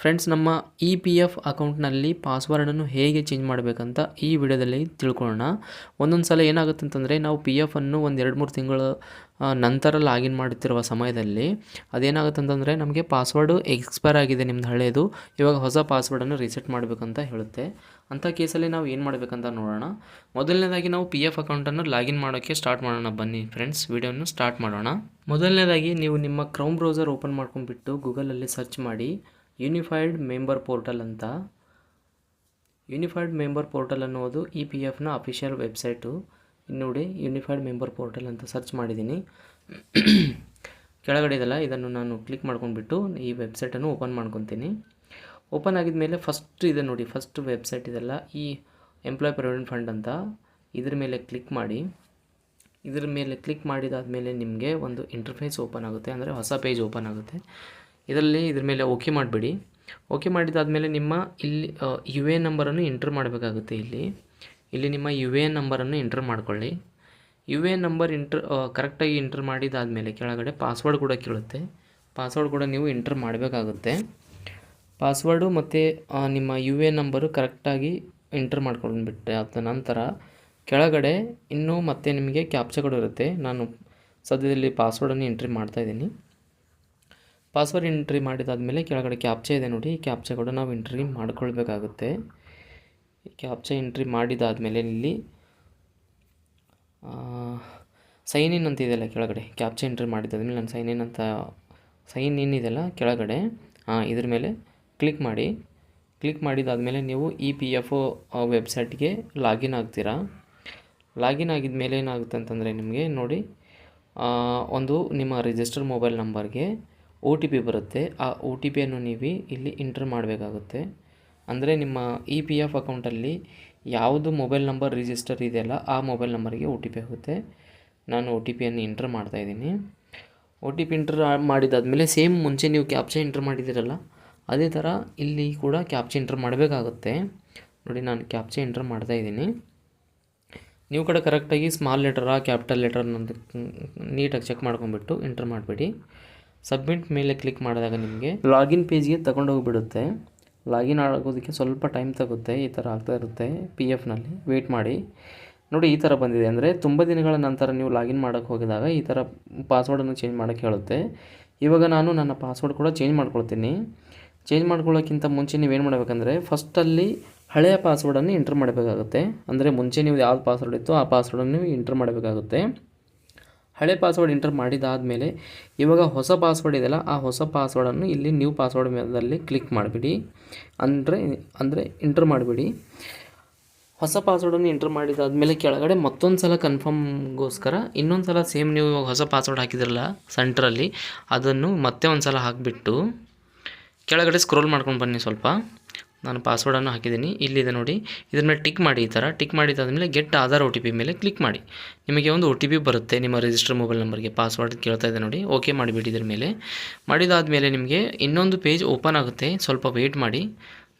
Friends ನಮ್ಮ E P F ಅಕೌಂಟ್ನಲ್ಲಿ ಪಾಸ್ವರ್ಡನ್ನು ಹೇಗೆ ಚೇಂಜ್ ಮಾಡಬೇಕಂತ ಈ ವಿಡಿಯೋದಲ್ಲಿ ತಿಳ್ಕೊಳ್ಳೋಣ. ಒಂದೊಂದು ಸಲ ಏನಾಗುತ್ತೆ ಅಂತಂದರೆ, ನಾವು ಪಿ ಎಫನ್ನು ಒಂದು ಎರಡು ಮೂರು ತಿಂಗಳ ನಂತರ ಲಾಗಿನ್ ಮಾಡುತ್ತಿರುವ ಸಮಯದಲ್ಲಿ ಅದೇನಾಗುತ್ತೆ ಅಂತಂದರೆ, ನಮಗೆ ಪಾಸ್ವರ್ಡು ಎಕ್ಸ್ಪೈರ್ ಆಗಿದೆ ನಿಮ್ಮದು ಹಳೆಯದು ಇವಾಗ ಹೊಸ ಪಾಸ್ವರ್ಡನ್ನು ರೀಸೆಟ್ ಮಾಡಬೇಕಂತ ಹೇಳುತ್ತೆ. ಅಂಥ ಕೇಸಲ್ಲಿ ನಾವು ಏನು ಮಾಡಬೇಕಂತ ನೋಡೋಣ. ಮೊದಲನೇದಾಗಿ ನಾವು ಪಿ ಎಫ್ ಅಕೌಂಟನ್ನು ಲಾಗಿನ್ ಮಾಡೋಕ್ಕೆ ಸ್ಟಾರ್ಟ್ ಮಾಡೋಣ ಬನ್ನಿ ಫ್ರೆಂಡ್ಸ್ ವಿಡಿಯೋನು ಸ್ಟಾರ್ಟ್ ಮಾಡೋಣ. ಮೊದಲನೇದಾಗಿ ನೀವು ನಿಮ್ಮ ಕ್ರೌಮ್ ಬ್ರೌಸರ್ ಓಪನ್ ಮಾಡ್ಕೊಂಡ್ಬಿಟ್ಟು ಗೂಗಲಲ್ಲಿ ಸರ್ಚ್ ಮಾಡಿ. ಯೂನಿಫೈಡ್ ಮೆಂಬರ್ ಪೋರ್ಟಲ್ ಅಂತ. ಯೂನಿಫೈಡ್ ಮೆಂಬರ್ ಪೋರ್ಟಲ್ ಅನ್ನೋದು ಇ ಪಿ ಎಫ್ನ ಅಫಿಷಿಯಲ್ ವೆಬ್ಸೈಟು. ನೋಡಿ, ಯೂನಿಫೈಡ್ ಮೆಂಬರ್ ಪೋರ್ಟಲ್ ಅಂತ ಸರ್ಚ್ ಮಾಡಿದ್ದೀನಿ. ಕೆಳಗಡೆ ಇದೆಲ್ಲ, ಇದನ್ನು ನಾನು ಕ್ಲಿಕ್ ಮಾಡ್ಕೊಂಡ್ಬಿಟ್ಟು ಈ ವೆಬ್ಸೈಟನ್ನು ಓಪನ್ ಮಾಡ್ಕೊತೀನಿ. ಓಪನ್ ಆಗಿದ ಮೇಲೆ ಫಸ್ಟ್ ಇದೆ ನೋಡಿ, ಫಸ್ಟ್ ವೆಬ್ಸೈಟ್ ಇದೆಲ್ಲ, ಈ ಎಂಪ್ಲಾಯ್ ಪ್ರೊವಿಡೆಂಟ್ ಫಂಡ್ ಅಂತ. ಇದ್ರ ಮೇಲೆ ಕ್ಲಿಕ್ ಮಾಡಿ. ಇದ್ರ ಮೇಲೆ ಕ್ಲಿಕ್ ಮಾಡಿದಾದ ಮೇಲೆ ನಿಮಗೆ ಒಂದು ಇಂಟರ್ಫೇಸ್ ಓಪನ್ ಆಗುತ್ತೆ, ಅಂದರೆ ಹೊಸ ಪೇಜ್ ಓಪನ್ ಆಗುತ್ತೆ. ಇದರಲ್ಲಿ ಇದ್ರ ಮೇಲೆ ಓಕೆ ಮಾಡಿಬಿಡಿ. ಓಕೆ ಮಾಡಿದಾದಮೇಲೆ ನಿಮ್ಮ ಇಲ್ಲಿ ಯು ಎ ನಂಬರನ್ನು ಎಂಟ್ರ್ ಮಾಡಬೇಕಾಗುತ್ತೆ ಇಲ್ಲಿ. ಇಲ್ಲಿ ನಿಮ್ಮ ಯು ಎ ನಂಬರನ್ನು ಎಂಟ್ರ್ ಮಾಡ್ಕೊಳ್ಳಿ. ಯು ಎ ನಂಬರ್ ಇಂಟ್ರ್ ಕರೆಕ್ಟಾಗಿ ಎಂಟ್ರ್ ಮಾಡಿದಾದಮೇಲೆ ಕೆಳಗಡೆ ಪಾಸ್ವರ್ಡ್ ಕೂಡ ಕೇಳುತ್ತೆ. ಪಾಸ್ವರ್ಡ್ ಕೂಡ ನೀವು ಎಂಟ್ರ್ ಮಾಡಬೇಕಾಗುತ್ತೆ. ಪಾಸ್ವರ್ಡು ಮತ್ತು ನಿಮ್ಮ ಯು ಎ ನಂಬರು ಕರೆಕ್ಟಾಗಿ ಎಂಟ್ರ್ ಮಾಡ್ಕೊಂಡ್ಬಿಟ್ಟೆ ಅದ ನಂತರ ಕೆಳಗಡೆ ಇನ್ನೂ ಮತ್ತೆ ನಿಮಗೆ ಕ್ಯಾಪ್ಚಗಳು ಇರುತ್ತೆ. ನಾನು ಸದ್ಯದಲ್ಲಿ ಪಾಸ್ವರ್ಡನ್ನು ಎಂಟ್ರಿ ಮಾಡ್ತಾಯಿದ್ದೀನಿ ಪಾಸ್ವರ್ಡ್ ಎಂಟ್ರಿ ಮಾಡಿದಾದಮೇಲೆ ಕೆಳಗಡೆ ಕ್ಯಾಪ್ಚೆ ಇದೆ ನೋಡಿ. ಈ ಕ್ಯಾಪ್ಚೆ ಕೂಡ ನಾವು ಎಂಟ್ರಿ ಮಾಡ್ಕೊಳ್ಬೇಕಾಗುತ್ತೆ. ಕ್ಯಾಪ್ಚಾ ಎಂಟ್ರಿ ಮಾಡಿದಾದಮೇಲೆ ಇಲ್ಲಿ ಸೈನ್ ಇನ್ ಅಂತ ಇದೆಯಲ್ಲ ಕೆಳಗಡೆ. ಕ್ಯಾಪ್ಚೆ ಎಂಟ್ರಿ ಮಾಡಿದಾದ್ಮೇಲೆ ನಾನು ಸೈನ್ ಇನ್ ಅಂತ ಸೈನ್ ಇನ್ ಇದೆಯಲ್ಲ ಕೆಳಗಡೆ. ಹಾಂ ಇದ್ರ ಮೇಲೆ ಕ್ಲಿಕ್ ಮಾಡಿ. ಕ್ಲಿಕ್ ಮಾಡಿದಾದಮೇಲೆ ನೀವು ಇ ಪಿ ಎಫ್ ಒ ವೆಬ್ಸೈಟ್ಗೆ ಲಾಗಿನ್ ಆಗ್ತೀರಾ? ಲಾಗಿನ್ ಆಗಿದ ಮೇಲೆ ಏನಾಗುತ್ತೆ ಅಂತಂದರೆ ನಿಮಗೆ ನೋಡಿ ಒಂದು ನಿಮ್ಮ ರಿಜಿಸ್ಟರ್ ಮೊಬೈಲ್ ನಂಬರ್ಗೆ ಒ ಟಿ ಪಿ ಬರುತ್ತೆ. ಆ ಒ ಟಿ ಪಿಯನ್ನು ನೀವು ಇಲ್ಲಿ ಇಂಟ್ರ್ ಮಾಡಬೇಕಾಗುತ್ತೆ. ಅಂದರೆ ನಿಮ್ಮ ಇ ಪಿ ಎಫ್ ಅಕೌಂಟಲ್ಲಿ ಯಾವುದು ಮೊಬೈಲ್ ನಂಬರ್ ರಿಜಿಸ್ಟರ್ ಇದೆಯಲ್ಲ, ಆ ಮೊಬೈಲ್ ನಂಬರಿಗೆ ಒ ಟಿ ಪಿ ಆಗುತ್ತೆ ನಾನು ಒ ಟಿ ಪಿಯನ್ನು ಮಾಡ್ತಾ ಮಾಡ್ತಾಯಿದ್ದೀನಿ ಒ ಟಿ ಪಿ ಇಂಟರ್ ಮಾಡಿದಾದಮೇಲೆ ಸೇಮ್ ಮುಂಚೆ ನೀವು ಕ್ಯಾಪ್ಚಾ ಇಂಟ್ರ್ ಮಾಡಿದ್ದೀರಲ್ಲ, ಅದೇ ಥರ ಇಲ್ಲಿ ಕೂಡ ಕ್ಯಾಪ್ಚಾ ಇಂಟ್ರ್ ಮಾಡಬೇಕಾಗುತ್ತೆ. ನೋಡಿ, ನಾನು ಕ್ಯಾಪ್ಚಾ ಮಾಡ್ತಾ ಮಾಡ್ತಾಯಿದ್ದೀನಿ ನೀವು ಕೂಡ ಕರೆಕ್ಟಾಗಿ ಸ್ಮಾಲ್ ಲೆಟರಾ ಕ್ಯಾಪಿಟಲ್ ಲೆಟರ್ ನೀಟಾಗಿ ಚೆಕ್ ಮಾಡ್ಕೊಂಬಿಟ್ಟು ಇಂಟ್ರ್ ಮಾಡಿಬಿಡಿ. ಸಬ್ಮಿಟ್ ಮೇಲೆ ಕ್ಲಿಕ್ ಮಾಡಿದಾಗ ನಿಮಗೆ ಲಾಗಿನ್ ಪೇಜ್ಗೆ ತಗೊಂಡೋಗಿಬಿಡುತ್ತೆ ಲಾಗಿನ್ ಆಗೋದಕ್ಕೆ ಸ್ವಲ್ಪ ಟೈಮ್ ತಗುತ್ತೆ, ಈ ಥರ ಆಗ್ತಾ ಇರುತ್ತೆ ಪಿ ಎಫ್ನಲ್ಲಿ ವೆಯ್ಟ್ ಮಾಡಿ. ನೋಡಿ, ಈ ಥರ ಬಂದಿದೆ. ಅಂದರೆ ತುಂಬ ದಿನಗಳ ನಂತರ ನೀವು ಲಾಗಿನ್ ಮಾಡೋಕ್ಕೆ ಹೋಗಿದಾಗ ಈ ಥರ ಪಾಸ್ವರ್ಡನ್ನು ಚೇಂಜ್ ಮಾಡೋಕ್ಕೆ ಹೇಳುತ್ತೆ. ಇವಾಗ ನಾನು ನನ್ನ ಪಾಸ್ವರ್ಡ್ ಕೂಡ ಚೇಂಜ್ ಮಾಡ್ಕೊಳ್ತೀನಿ. ಚೇಂಜ್ ಮಾಡ್ಕೊಳ್ಳೋಕ್ಕಿಂತ ಮುಂಚೆ ನೀವೇನು ಮಾಡಬೇಕಂದ್ರೆ ಫಸ್ಟಲ್ಲಿ ಹಳೆಯ ಪಾಸ್ವರ್ಡನ್ನು ಎಂಟ್ರ್ ಮಾಡಬೇಕಾಗುತ್ತೆ. ಅಂದರೆ ಮುಂಚೆ ನೀವು ಯಾವ್ದು ಪಾಸ್ವರ್ಡ್ ಇತ್ತು ಆ ಪಾಸ್ವರ್ಡನ್ನು ನೀವು ಎಂಟ್ರ್ ಮಾಡಬೇಕಾಗುತ್ತೆ. ಹಳೆ ಪಾಸ್ವರ್ಡ್ ಎಂಟರ್ ಮಾಡಿದಾದಮೇಲೆ ಇವಾಗ ಹೊಸ ಪಾಸ್ವರ್ಡ್ ಇದೆಯಲ್ಲ, ಆ ಹೊಸ ಪಾಸ್ವರ್ಡನ್ನು ಇಲ್ಲಿ ನ್ಯೂ ಪಾಸ್ವರ್ಡ್ ಮೇಲೆ ಕ್ಲಿಕ್ ಮಾಡಿಬಿಡಿ. ಅಂದರೆ ಅಂದರೆ ಎಂಟರ್ ಮಾಡಿಬಿಡಿ. ಹೊಸ ಪಾಸ್ವರ್ಡನ್ನು ಎಂಟರ್ ಮಾಡಿದಾದಮೇಲೆ ಕೆಳಗಡೆ ಮತ್ತೊಂದು ಸಲ ಕನ್ಫರ್ಮ್ಗೋಸ್ಕರ ಇನ್ನೊಂದು ಸಲ ಸೇಮ್ ನೀವು ಇವಾಗ ಹೊಸ ಪಾಸ್ವರ್ಡ್ ಹಾಕಿದ್ರಲ್ಲ ಸೆಂಟ್ರಲ್ಲಿ ಅದನ್ನು ಮತ್ತೆ ಒಂದು ಸಲ ಹಾಕಿಬಿಟ್ಟು ಕೆಳಗಡೆ ಸ್ಕ್ರೋಲ್ ಮಾಡ್ಕೊಂಡು ಬನ್ನಿ ಸ್ವಲ್ಪ. ನಾನು ಪಾಸ್ವರ್ಡನ್ನು ಹಾಕಿದ್ದೀನಿ. ಇಲ್ಲಿದೆ ನೋಡಿ. ಇದ್ರ ಮೇಲೆ ಟಿಕ್ ಮಾಡಿ ಈ ಥರ tick ಮಾಡಿದಾದ್ಮೇಲೆ get Aadhaar O T P ಮೇಲೆ ಕ್ಲಿಕ್ ಮಾಡಿ. ನಿಮಗೆ ಒಂದು ಒ ಟಿ ಪಿ ಬರುತ್ತೆ. ನಿಮ್ಮ ರಿಜಿಸ್ಟರ್ ಮೊಬೈಲ್ ನಂಬರ್ಗೆ ಪಾಸ್ವರ್ಡ್ ಕೇಳ್ತಾ ಇದೆ ನೋಡಿ. ಓಕೆ ಮಾಡಿಬಿಡಿ ಇದ್ರ ಮೇಲೆ. ಮಾಡಿದಾದಮೇಲೆ ನಿಮಗೆ ಇನ್ನೊಂದು ಪೇಜ್ ಓಪನ್ ಆಗುತ್ತೆ. ಸ್ವಲ್ಪ ವೆಯ್ಟ್ ಮಾಡಿ.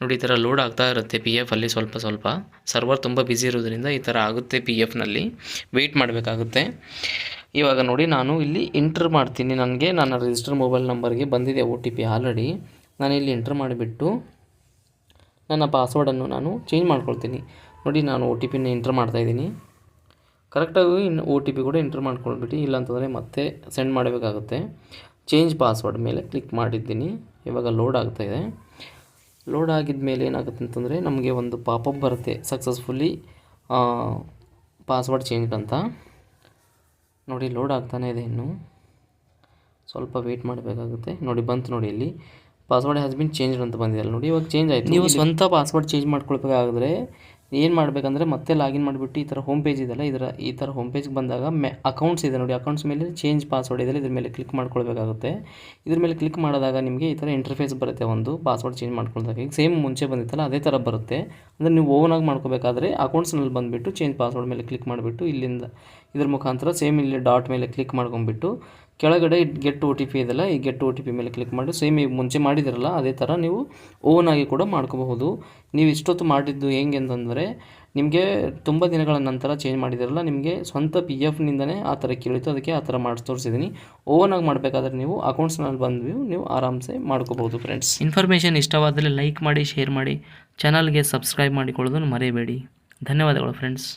ನೋಡಿ, ಈ ಥರ ಲೋಡ್ ಆಗ್ತಾ ಇರುತ್ತೆ ಪಿ ಎಫಲ್ಲಿ ಸ್ವಲ್ಪ ಸ್ವಲ್ಪ. ಸರ್ವರ್ ತುಂಬ ಬ್ಯುಸಿ ಇರೋದ್ರಿಂದ ಈ ಥರ ಆಗುತ್ತೆ ಪಿ ಎಫ್ನಲ್ಲಿ ವೆಯ್ಟ್ ಮಾಡಬೇಕಾಗುತ್ತೆ. ಇವಾಗ ನೋಡಿ, ನಾನು ಇಲ್ಲಿ ಇಂಟ್ರ್ ಮಾಡ್ತೀನಿ. ನನಗೆ ನನ್ನ ರಿಜಿಸ್ಟರ್ ಮೊಬೈಲ್ ನಂಬರ್ಗೆ ಬಂದಿದೆ ಒ ಟಿ ಪಿ ಆಲ್ರೆಡಿ ನಾನು ಇಲ್ಲಿ ಎಂಟ್ರ್ ಮಾಡಿಬಿಟ್ಟು ನನ್ನ ಪಾಸ್ವರ್ಡನ್ನು ನಾನು ಚೇಂಜ್ ಮಾಡ್ಕೊಳ್ತೀನಿ. ನೋಡಿ, ನಾನು ಒ ಟಿ ಪಿನ ಎಂಟ್ರ್ ಮಾಡ್ತಾಯಿದ್ದೀನಿ ಕರೆಕ್ಟಾಗಿ ಇನ್ನು ಒ ಟಿ ಪಿ ಕೂಡ ಎಂಟ್ರ್ ಮಾಡ್ಕೊಳ್ಬಿಟ್ಟು ಇಲ್ಲಾಂತಂದರೆ ಮತ್ತೆ ಸೆಂಡ್ ಮಾಡಬೇಕಾಗುತ್ತೆ. ಚೇಂಜ್ ಪಾಸ್ವರ್ಡ್ ಮೇಲೆ ಕ್ಲಿಕ್ ಮಾಡಿದ್ದೀನಿ. ಇವಾಗ ಲೋಡ್ ಆಗ್ತಾಯಿದೆ ಲೋಡ್ ಆಗಿದ ಮೇಲೆ ಏನಾಗುತ್ತೆ ಅಂತಂದರೆ, ನಮಗೆ ಒಂದು ಪಾಪಪ್ ಬರುತ್ತೆ ಸಕ್ಸಸ್ಫುಲ್ಲಿ ಪಾಸ್ವರ್ಡ್ ಚೇಂಜ್ ಅಂತ. ನೋಡಿ ಲೋಡ್ ಆಗ್ತಾನೇ ಇದೆ ಇನ್ನು. ಸ್ವಲ್ಪ ವೇಟ್ ಮಾಡಬೇಕಾಗುತ್ತೆ. ನೋಡಿ, ಬಂತು ನೋಡಿ ಇಲ್ಲಿ. ಪಾಸ್ವರ್ಡ್ ಹ್ಯಾಸ್ ಬಿನ್ ಚೇಂಜ್ ಅಂತ ಬಂದಿದೆಯಲ್ಲ ನೋಡಿ ಇವಾಗ ಚೇಂಜ್ ಆಯಿತು. ನೀವು ಸ್ವಂತ ಪಾಸ್ವರ್ಡ್ ಚೇಂಜ್ ಮಾಡ್ಕೊಳ್ಬೇಕಾದ್ರೆ ಏನು ಮಾಡಬೇಕಂದ್ರೆ ಮತ್ತೆ ಲಾಗಿನ್ ಮಾಡಿಬಿಟ್ಟು ಈ ಥರ ಹೋಮ್ ಪೇಜ್ ಇದೆಲ್ಲ ಇದರ ಈ ಥರ ಹೋಮ್ ಪೇಜ್ಗೆ ಬಂದಾಗ ಮೆ ಅಕೌಂಟ್ಸ್ ಇದೆ ನೋಡಿ ಅಕೌಂಟ್ಸ್ ಮೇಲೆ ಚೇಂಜ್ ಪಾಸ್ವರ್ಡ್ ಇದೆ ಇದ್ರ ಮೇಲೆ ಕ್ಲಿಕ್ ಮಾಡ್ಕೊಳ್ಬೇಕಾಗುತ್ತೆ. ಇದ್ರ ಮೇಲೆ ಕ್ಲಿಕ್ ಮಾಡಿದಾಗ ನಿಮಗೆ ಈ ಥರ ಇಂಟರ್ಫೇಸ್ ಬರುತ್ತೆ ಒಂದು ಪಾಸ್ವರ್ಡ್ ಚೇಂಜ್ ಮಾಡ್ಕೊಳ್ದಾಗ ಈಗ ಸೇಮ್ ಮುಂಚೆ ಬಂದಿತ್ತಲ್ಲ ಅದೇ ಥರ ಬರುತ್ತೆ. ಅಂದರೆ ನೀವು ಓನಾಗಿ ಮಾಡ್ಕೋಬೇಕಾದ್ರೆ ಅಕೌಂಟ್ಸ್ನಲ್ಲಿ ಬಂದುಬಿಟ್ಟು ಚೇಂಜ್ ಪಾಸ್ವರ್ಡ್ ಮೇಲೆ ಕ್ಲಿಕ್ ಮಾಡಿಬಿಟ್ಟು ಇಲ್ಲಿಂದ ಇದ್ರ ಮುಖಾಂತರ ಸೇಮ್ ಇಲ್ಲಿ ಡಾಟ್ ಮೇಲೆ ಕ್ಲಿಕ್ ಮಾಡ್ಕೊಂಡ್ಬಿಟ್ಟು ಕೆಳಗಡೆ ಗೆಟ್ ಒ ಟಿ ಪಿ ಇದೆಲ್ಲ ಈ ಗೆಟ್ ಒ ಟಿ ಪಿ ಮೇಲೆ ಕ್ಲಿಕ್ ಮಾಡಿ ಸೇಮ್ ಈಗ ಮುಂಚೆ ಮಾಡಿದಿರಲ್ಲ, ಅದೇ ಥರ ನೀವು ಓನ್ ಆಗಿ ಕೂಡ ಮಾಡ್ಕೋಬಹುದು. ನೀವು ಇಷ್ಟೊತ್ತು ಮಾಡಿದ್ದು ಹೆಂಗೆ ಅಂತಂದರೆ, ನಿಮಗೆ ತುಂಬ ದಿನಗಳ ನಂತರ ಚೇಂಜ್ ಮಾಡಿದಿರಲ್ಲ, ನಿಮಗೆ ಸ್ವಂತ ಪಿ ಎಫ್ನಿಂದನೇ ಆ ಥರ ಕೇಳಿತ್ತು, ಅದಕ್ಕೆ ಆ ಥರ ಮಾಡಿ ತೋರಿಸಿದ್ದೀನಿ ಓನ್ ಆಗಿ ಮಾಡಬೇಕಾದ್ರೆ ನೀವು ಅಕೌಂಟ್ಸ್ನಲ್ಲಿ ಬಂದು ನೀವು ಆರಾಮ್ಸೆ ಮಾಡ್ಕೋಬಹುದು ಫ್ರೆಂಡ್ಸ್ ಇನ್ಫಾರ್ಮೇಷನ್ ಇಷ್ಟವಾದರೆ ಲೈಕ್ ಮಾಡಿ ಶೇರ್ ಮಾಡಿ ಚಾನಲ್ಗೆ ಸಬ್ಸ್ಕ್ರೈಬ್ ಮಾಡಿಕೊಳ್ಳೋದನ್ನು ಮರೆಯಬೇಡಿ. ಧನ್ಯವಾದಗಳು ಫ್ರೆಂಡ್ಸ್